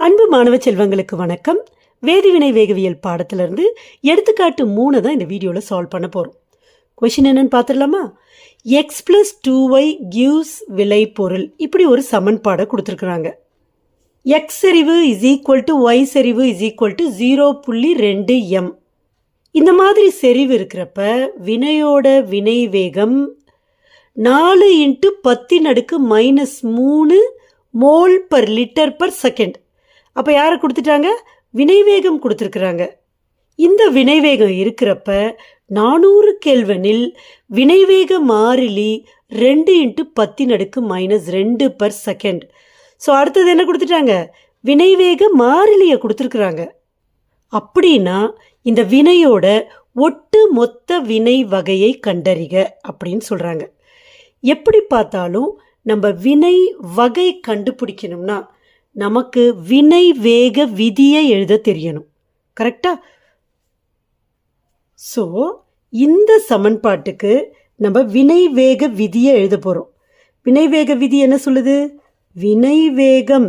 அன்பு மாணவ செல்வங்களுக்கு வணக்கம். வேதிவினை வேகவியல் பாடத்திலிருந்து எடுத்துக்காட்டு மூணு தான் இந்த வீடியோவில் சால்வ் பண்ண போகிறோம் கொஷின் என்னன்னு பார்த்துடலாமா? எக்ஸ் ப்ளஸ் டூ ஒய் விலை பொருள். இப்படி ஒரு சமன்பாடை கொடுத்துருக்குறாங்க. எக்ஸ் செறிவு இஸ் ஈக்குவல் டு ஒய் செறிவு இஸ் ஈக்குவல் டு ஜீரோ புள்ளி ரெண்டு எம் இந்த மாதிரி செறிவு இருக்கிறப்ப வினையோட வினை வேகம் நாலு இன்ட்டு பத்தின் அடுக்கு மைனஸ் மூணு mole per litre per second அப்போ யாரை கொடுத்துட்டாங்க? வினைவேகம் கொடுத்துருக்குறாங்க. இந்த வினைவேகம் இருக்கிறப்ப நானூறு கெல்வனில் வினைவேக மாறிலி ரெண்டு இன்ட்டு பத்தின் அடுக்கு மைனஸ் ரெண்டு பர் செகண்ட் ஸோ அடுத்தது என்ன கொடுத்துட்டாங்க? வினைவேக மாறிலியை கொடுத்துருக்குறாங்க. அப்படின்னா இந்த வினையோட ஒட்டு மொத்த வினை வகையை கண்டறிக அப்படின்னு சொல்கிறாங்க எப்படி பார்த்தாலும் நம்ம வினை வகை கண்டுபிடிக்கணும்னா நமக்கு வினை வேக விதியை எழுத தெரியணும். கரெக்டா ஸோ இந்த சமன்பாட்டுக்கு நம்ம வினை வேக விதியை எழுத போகிறோம் வினை வேக விதி என்ன சொல்லுது? வினை வேகம்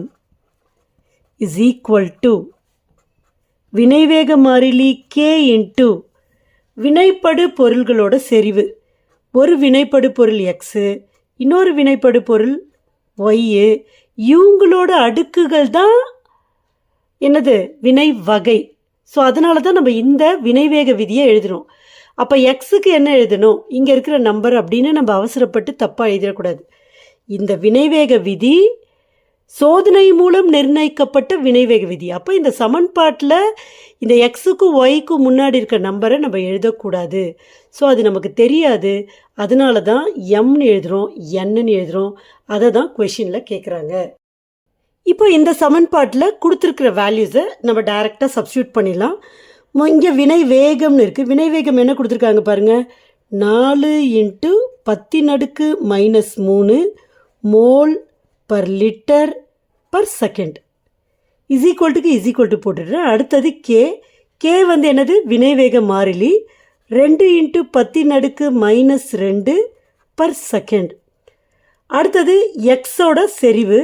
இஸ் ஈக்குவல் டு வினைவேக மாறிலி கே இன்ட்டு வினைப்படு பொருள்களோட செறிவு. ஒரு வினைப்படு பொருள் எக்ஸு இன்னொரு வினைப்படு பொருள் ஒய்யு இவங்களோட அடுக்குகள் தான் என்னது? வினை வகை. ஸோ அதனால தான் நம்ம இந்த வினைவேக விதியை எழுதுறோம். அப்போ எக்ஸுக்கு என்ன எழுதணும்? இங்கே இருக்கிற நம்பர் அப்படின்னு நம்ம அவசரப்பட்டு தப்பாக எழுதிடக்கூடாது. இந்த வினைவேக விதி சோதனை மூலம் நிர்ணயிக்கப்பட்ட வினைவேக விதி. அப்போ இந்த சமன்பாட்டில் இந்த எக்ஸுக்கும் ஒய்க்கும் முன்னாடி இருக்க நம்பரை நம்ம எழுதக்கூடாது. ஸோ அது நமக்கு தெரியாது. அதனால தான் எம்னு எழுதுகிறோம் என்னன்னு எழுதுகிறோம் அதை தான் கொஷினில் கேட்குறாங்க இப்போ இந்த சமன்பாட்டில் கொடுத்துருக்கிற வேல்யூஸை நம்ம டைரெக்டாக சப்ஸ்டியூட் பண்ணிடலாம். இங்கே வினை வேகம்னு இருக்குது வினை வேகம் என்ன கொடுத்துருக்காங்க பாருங்கள் நாலு இன்ட்டு பத்தின் அடுக்கு மைனஸ் மூணு mole per litre per second is ஈக்குவல்ட்டுக்கு is equal to போட்டுடுறேன். அடுத்தது கே கே வந்து என்னது? வினைவேக மாறிலி. ரெண்டு இன்ட்டு பத்தின் அடுக்கு மைனஸ் ரெண்டு பர் செகண்ட் அடுத்தது எக்ஸோட செறிவு.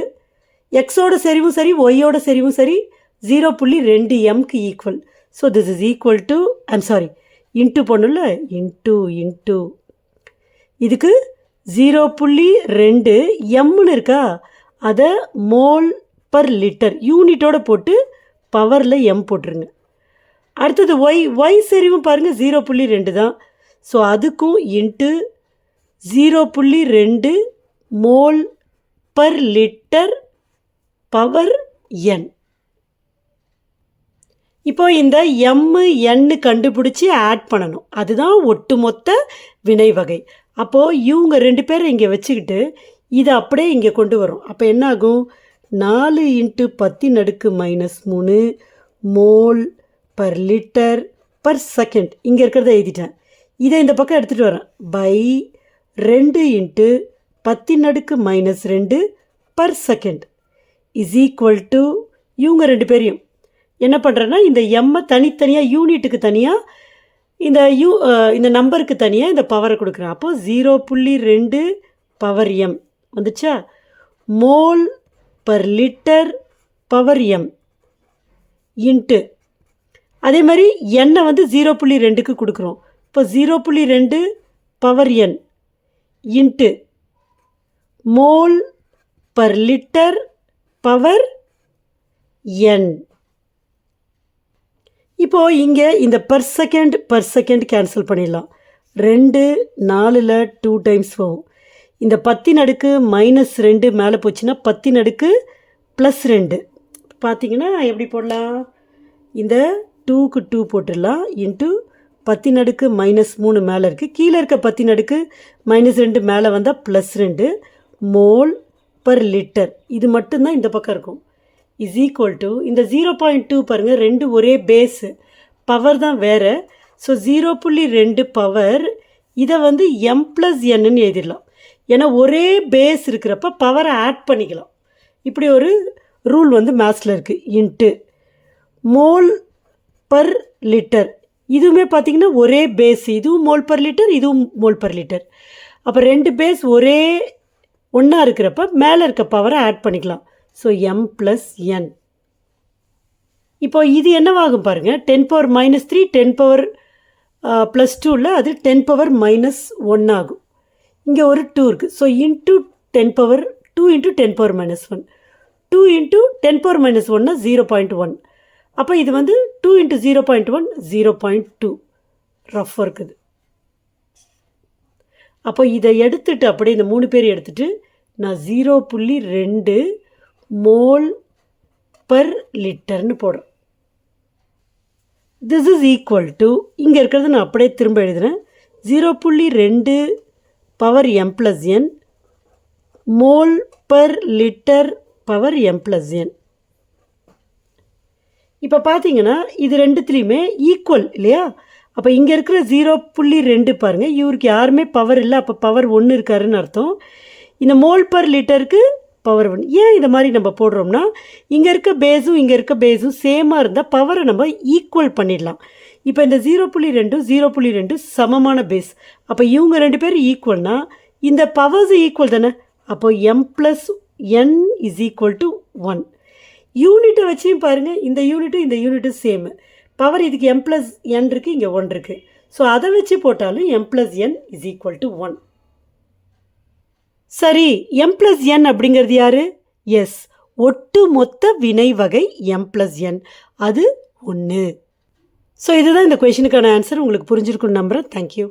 எக்ஸோட செறிவும் சரி ஒய்யோட செறிவும் சரி ஜீரோ புள்ளி ரெண்டு எம்க்கு equal so this is equal to I'm sorry into பண்ணுல into into இதுக்கு ஜீரோ புள்ளி ரெண்டு எம்னு இருக்கா? அதை மோல் பர் லிட்டர் யூனிட்டோடு போட்டு பவரில் எம் போட்டுருங்க. அடுத்தது ஒய் ஒய் செறிவும் பாருங்கள் ஜீரோ புள்ளி ரெண்டு தான். ஸோ அதுக்கும் இன்ட்டு ஜீரோ புள்ளி ரெண்டு mole per litre power N இப்போ இந்த எம்மு என்னு கண்டுபிடிச்சி ஆட் பண்ணணும். அதுதான் ஒட்டுமொத்த வினை வகை அப்போது இவங்க ரெண்டு பேரை இங்கே வச்சுக்கிட்டு இதை அப்படியே இங்கே கொண்டு வரும். அப்போ என்ன ஆகும் நாலு இன்ட்டு பத்தி நடுக்கு மைனஸ் மூணு mole per litre per second இங்கே இருக்கிறத எழுதிட்டேன். இதை இந்த பக்கம் எடுத்துகிட்டு வரேன். பை ரெண்டு இன்ட்டு பத்தி நடுக்கு மைனஸ் ரெண்டு per second is equal to இவங்க ரெண்டு பேரையும். என்ன பண்ணுறேன்னா இந்த எம்மை தனித்தனியாக யூனிட்டுக்கு தனியாக இந்த யூ இந்த நம்பருக்கு தனியாக இந்த பவரை கொடுக்குறேன். அப்போது ஜீரோ புள்ளி ரெண்டு பவர் எம் வந்துச்சா? Mole per litre power M into. அதே மாதிரி எண்ணெய் வந்து ஜீரோ புள்ளி ரெண்டுக்கு கொடுக்குறோம். இப்போ ஜீரோ புள்ளி ரெண்டு power N into. Mole per litre power N. இப்போது இங்கே இந்த per second per second cancel பண்ணிடலாம். ரெண்டு நாலில் டூ டைம்ஸ் போகும். இந்த பத்தின் அடுக்கு மைனஸ் ரெண்டு மேலே போச்சுன்னா பத்தின் அடுக்கு ப்ளஸ் ரெண்டு. பார்த்தீங்கன்னா எப்படி போடலாம்? இந்த டூக்கு டூ போட்டுடலாம். இன்ட்டு பத்தின் அடுக்கு மைனஸ் மூணு மேலே இருக்குது கீழே இருக்க பத்தின் அடுக்கு மைனஸ் ரெண்டு மேலே வந்தால் ப்ளஸ் ரெண்டு. மோல் பர் லிட்டர் இது மட்டும்தான் இந்த பக்கம் இருக்கும். இஸ் ஈக்குவல் டு இந்த ஜீரோ பாயிண்ட் டூ பாருங்கள் ரெண்டு ஒரே பேஸு பவர் தான் வேறு. ஸோ ஜீரோ புள்ளி ரெண்டு பவர் இதை வந்து எம் ப்ளஸ் என்னன்னு எழுதிடலாம். ஏன்னா ஒரே பேஸ் இருக்கிறப்ப பவரை ஆட் பண்ணிக்கலாம். இப்படி ஒரு ரூல் வந்து மேத்ஸில் இருக்குது இன்ட்டு மோல் பர் லிட்டர் இதுவுமே பார்த்திங்கன்னா ஒரே பேஸ் இதுவும் மோல் பர் லிட்டர் இதுவும் மோல் பர் லிட்டர் அப்போ ரெண்டு பேஸ் ஒரே ஒன்றா இருக்கிறப்ப மேலே இருக்க பவரை ஆட் பண்ணிக்கலாம். ஸோ எம் ப்ளஸ் என் இப்போ இது என்னவாகும் பாருங்கள் ten power minus three ten power plus டூவில் அது டென் பவர் மைனஸ் ஒன் ஆகும். இங்கே ஒரு டூ இருக்குது so into ten power two into ten power minus one two into ten power minus ஒன்னா ஜீரோ பாயிண்ட் ஒன் அப்போ இது வந்து two into zero point one zero point two ரஃப்பாக இருக்குது அப்போ இதை எடுத்துட்டு அப்படியே இந்த மூணு பேர் எடுத்துகிட்டு நான் ஜீரோ புள்ளி ரெண்டு மோல் பர் லிட்டர்னு போடுறேன். திஸ் இஸ் ஈக்குவல் டு இங்கே இருக்கிறது நான் அப்படியே திரும்ப எழுதுகிறேன் ஜீரோ புள்ளி ரெண்டு power M plus N mole per litre power M plus N இப்போ பார்த்தீங்கன்னா இது ரெண்டுத்துலேயுமே ஈக்குவல் இல்லையா? அப்போ இங்கே இருக்கிற ஜீரோ புள்ளி ரெண்டு பாருங்கள் இவருக்கு யாருமே பவர் இல்லை. அப்போ பவர் ஒன்று இருக்காருன்னு அர்த்தம். இந்த மோல் பர் லிட்டருக்கு பவர் ஒன் ஏன் இதை மாதிரி நம்ம போடுறோம்னா இங்கே இருக்க பேஸும் இங்கே இருக்க பேஸும் சேமாக இருந்தால் பவரை நம்ம ஈக்குவல் பண்ணிடலாம். இப்போ இந்த ஜீரோ புள்ளி ரெண்டு ஜீரோ புள்ளி ரெண்டு சமமான பேஸ் அப்போ இவங்க ரெண்டு பேரும் ஈக்குவல்னா இந்த பவர்ஸ் ஈக்குவல் தானே? அப்போ M plus N is equal to one யூனிட்டை வச்சையும் பாருங்கள் இந்த யூனிட்டும் இந்த யூனிட்டும் சேமு பவர் இதுக்கு எம் ப்ளஸ் என் இருக்குது இங்கே ஒன் இருக்குது ஸோ அதை வச்சு போட்டாலும் M plus N is equal to one சரி எம் ப்ளஸ் என் அப்படிங்கிறது யார்? எஸ் ஒட்டு மொத்த வினை வகை எம் ப்ளஸ் என் அது ஒன்று ஸோ இதுதான் இந்த கொஷினுக்கான ஆன்சர் உங்களுக்கு புரிஞ்சிருக்குன்னு நம்புகிறேன் தேங்க்யூ